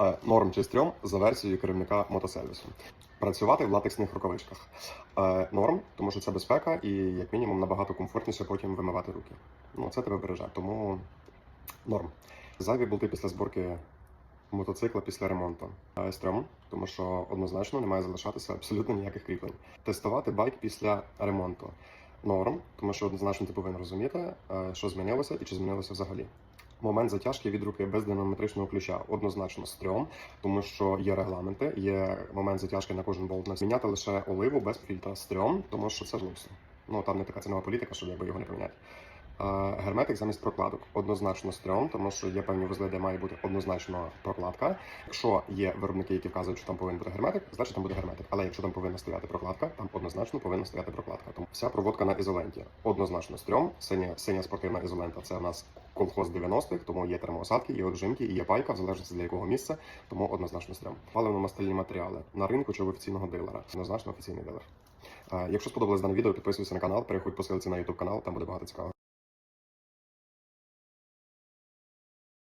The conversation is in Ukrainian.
Е, Норм чи стрьом за версією керівника мотосервісу. Працювати в латексних рукавичках. Е, Норм, тому що це безпека і як мінімум набагато комфортніше потім вимивати руки. Ну це тебе береже, тому норм. Зайві болти після зборки мотоцикла після ремонту. Е, Стрьом, тому що однозначно не має залишатися абсолютно ніяких кріплень. Тестувати байк після ремонту. Норм, тому що однозначно ти повинен розуміти, е, що змінилося і чи змінилося взагалі. Момент затяжки від руки без динамометричного ключа однозначно стрьом, тому що є регламенти, є момент затяжки на кожен болт. Міняти лише оливу без фільтра стрьом, тому що це злосно. Ну там не така цінова політика, щоб якби його не поміняти. Е, Герметик замість прокладок однозначно стрьом, тому що є певні вузли, де має бути однозначно прокладка. Якщо є виробники, які вказують, що там повинен бути герметик, значить там буде герметик. Але якщо там повинна стояти прокладка, там однозначно повинна стояти прокладка. Тому вся проводка на ізоленті однозначно стрьом. Синя, синя спортивна ізолента це у нас колхоз 90-х, тому є термоосадки, є отжимки, і є пайка, в залежності для якого місця, тому однозначно стрьом. Паливно-мастильні матеріали на ринку чи в офіційного дилера. Однозначно офіційний дилер. Е, Якщо сподобалось дане відео, підписуйся на канал, переходь по ссылці на YouTube канал, там буде багато цікавого.